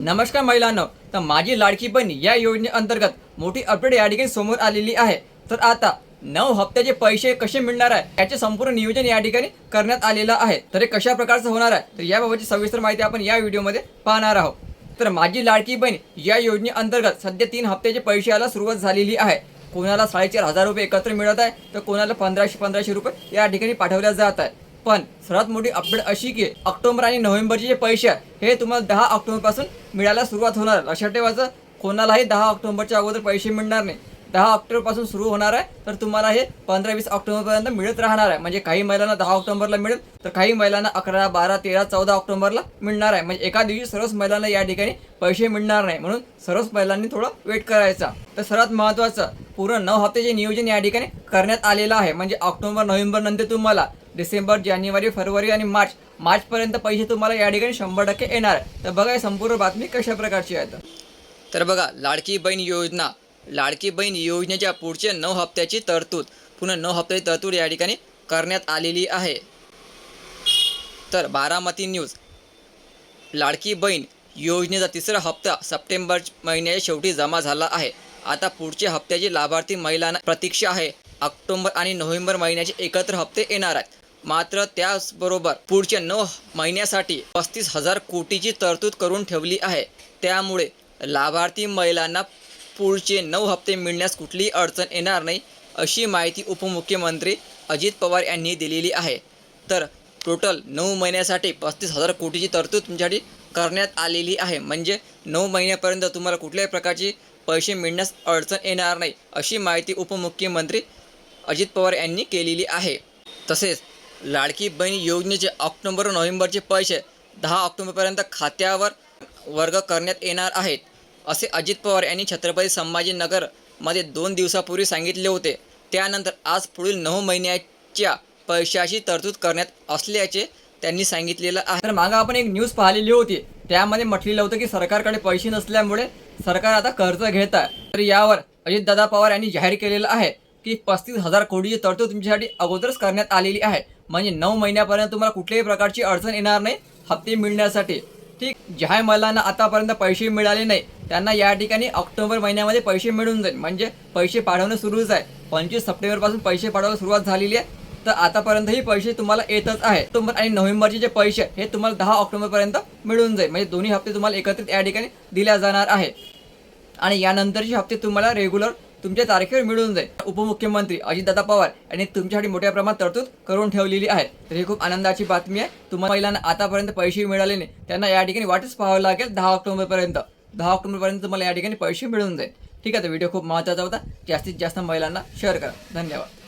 नमस्कार महिलांनो तर माझी लाडकी बहीण या योजनेअंतर्गत मोठी अपडेट या ठिकाणी समोर आलेली आहे. तर आता नऊ हप्त्याचे पैसे कसे मिळणार आहे याचे संपूर्ण नियोजन या ठिकाणी करण्यात आलेलं आहे. तर हे कशा प्रकारचं होणार आहे तर याबाबतची सविस्तर माहिती आपण या व्हिडिओमध्ये पाहणार आहोत. तर माझी लाडकी बहीण या योजनेअंतर्गत सध्या तीन हप्त्याचे पैसे यायला सुरुवात झालेली आहे. कोणाला साडेचार हजार रुपये एकत्र मिळत आहे तर कोणाला पंधराशे पंधराशे रुपये या ठिकाणी पाठवल्या जात आहे पण सर्वात मोठी अपडेट अशी की ऑक्टोबर आणि नोव्हेंबरचे जे पैसे आहे हे तुम्हाला दहा ऑक्टोबरपासून मिळायला सुरुवात होणार. लक्षात ठेवायचं कोणालाही दहा ऑक्टोबरच्या अगोदर पैसे मिळणार नाही. दहा ऑक्टोबरपासून सुरू होणार आहे. तर तुम्हाला हे पंधरा वीस ऑक्टोबरपर्यंत मिळत राहणार आहे. म्हणजे काही महिलांना दहा ऑक्टोबरला मिळेल तर काही महिलांना अकरा बारा तेरा चौदा ऑक्टोबरला मिळणार आहे. म्हणजे एका दिवशी सर्वच महिलांना या ठिकाणी पैसे मिळणार नाही. म्हणून सर्वच महिलांनी थोडं वेट करायचा. तर सर्वात महत्त्वाचं पूर्ण नऊ हप्त्याचे नियोजन या ठिकाणी करण्यात आलेलं आहे. म्हणजे ऑक्टोबर नोव्हेंबर नंतर तुम्हाला डिसेंबर जानेवारी फरवरी आणि मार्च मार्चपर्यंत पैसे तुम्हाला या ठिकाणी शंभर टक्के येणार आहे. तर बघा ही संपूर्ण बातमी कशा प्रकारची आहे. तर. तर बघा लाडकी बहीण योजना लाडकी बहीण योजनेच्या पुढच्या नऊ हप्त्याची तरतूद. पुन्हा नऊ हप्त्याची तरतूद या ठिकाणी करण्यात आलेली आहे. तर बारामती न्यूज. लाडकी बहीण योजनेचा तिसरा हप्ता सप्टेंबर महिन्याच्या शेवटी जमा झाला आहे. आता पुढच्या हप्त्याची लाभार्थी महिलांना प्रतीक्षा आहे. ऑक्टोंबर आणि नोव्हेंबर महिन्याचे एकत्र हप्ते येणार आहेत. मात्र त्याचबरोबर पुढच्या नऊ महिन्यासाठी पस्तीस हजार कोटीची तरतूद करून ठेवली आहे. त्यामुळे लाभार्थी महिलांना पुढचे नऊ हप्ते मिळण्यास कुठलीही अडचण येणार नाही अशी माहिती उपमुख्यमंत्री अजित पवार यांनी दिलेली आहे. तर टोटल नऊ महिन्यासाठी पस्तीस हजार कोटीची तरतूद तुमच्यासाठी करण्यात आलेली आहे. म्हणजे नऊ महिन्यापर्यंत तुम्हाला कुठल्याही प्रकारची पैसे मिळण्यास अडचण येणार नाही अशी माहिती उपमुख्यमंत्री अजित पवार यांनी केलेली आहे. तसेच लाडकी बहीण योजनेचे ऑक्टोबर नोव्हेंबरचे पैसे दहा ऑक्टोबरपर्यंत खात्यावर वर्ग करण्यात येणार आहेत. असे अजित पवार यांनी छत्रपती संभाजीनगरमध्ये दोन दिवसापूर्वी सांगितले होते. त्यानंतर आज पुढील नऊ महिन्याच्या पैशाची तरतूद करण्यात असल्याचे त्यांनी सांगितलेलं आहे. तर मागं आपण एक न्यूज पाहिलेली होती. त्यामध्ये म्हटलेलं होतं की सरकारकडे पैसे नसल्यामुळे सरकार आता कर्ज घेत आहे. तर यावर अजितदादा पवार यांनी जाहीर केलेलं आहे की पस्तीस हजार कोटीची तरतूद तुमच्यासाठी अगोदरच करण्यात आलेली आहे. म्हणजे नऊ महिन्यापर्यंत तुम्हाला कुठल्याही प्रकारची अडचण येणार नाही. हप्ते मिळण्यासाठी. ज्या महिलांना आतापर्यंत पैसे मिळाले नाही. त्यांना या ठिकाणी ऑक्टोबर महिन्यामध्ये पैसे मिळून जाईल. म्हणजे पैसे पाठवणं सुरूच आहे. पंचवीस सप्टेंबरपासून पैसे पाठवायला सुरुवात झालेली आहे. तर आतापर्यंतही पैसे तुम्हाला येतच आहे. ऑक्टोबर आणि नोव्हेंबरचे जे पैसे हे तुम्हाला दहा ऑक्टोबरपर्यंत मिळून जाईल. म्हणजे दोन्ही हप्ते तुम्हाला एकत्रित या ठिकाणी दिल्या जाणार आहे आणि यानंतरचे हप्ते तुम्हाला रेग्युलर तुमच्या तारखेवर मिळून जाईल. उपमुख्यमंत्री अजितदादा पवार यांनी तुमच्यासाठी मोठ्या प्रमाणात तरतूद करून ठेवलेली आहे. तर ही खूप आनंदाची बातमी आहे. तुम्हाला महिलांना आतापर्यंत पैसे मिळाले नाही. त्यांना या ठिकाणी वाटच पाहावं लागेल दहा ऑक्टोबरपर्यंत. दहा ऑक्टोबरपर्यंत तुम्हाला या ठिकाणी पैसे मिळून जाईल. ठीक आहे तर व्हिडिओ खूप महत्त्वाचा होता. जास्तीत जास्त महिलांना शेअर करा. धन्यवाद.